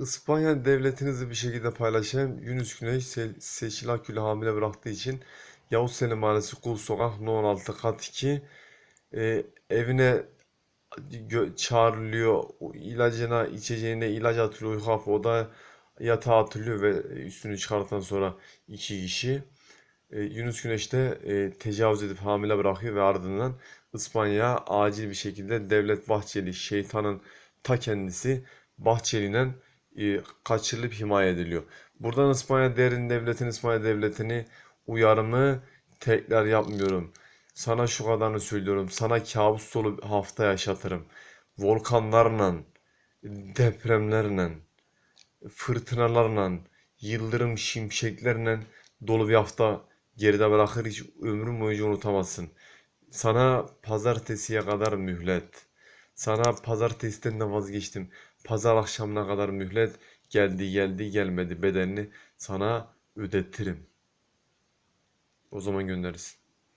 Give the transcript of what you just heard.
İspanya devletinizi bir şekilde paylaşayım. Yunus Güney Se Seçil Akgül'ü hamile bıraktığı için Yavuz Selim Mahallesi Kul Sokak No 16 kat 2 e, evine çağrılıyor. İlacına, içeceğine ilaç atılıyor. Uyku hapı o da yatağa atılıyor ve üstünü çıkarttıktan sonra iki kişi e, Yunus Güneş de e, tecavüz edip hamile bırakıyor ve ardından İspanya'ya acil bir şekilde Devlet Bahçeli şeytanın ta kendisi Bahçeli'yle e, kaçırılıp himaye ediliyor. Buradan İspanya derin devletin İspanya devletini uyarımı tekrar yapmıyorum. Sana şu kadarını söylüyorum. Sana kabus dolu bir hafta yaşatırım. Volkanlarla, depremlerle, fırtınalarla, yıldırım şimşeklerle dolu bir hafta geride bırakır hiç ömrün boyunca unutamazsın. Sana pazartesiye kadar mühlet. Sana pazartesiden de vazgeçtim. Pazar akşamına kadar mühlet. Geldi geldi gelmedi bedelini sana ödetirim. O zaman gönderirsin.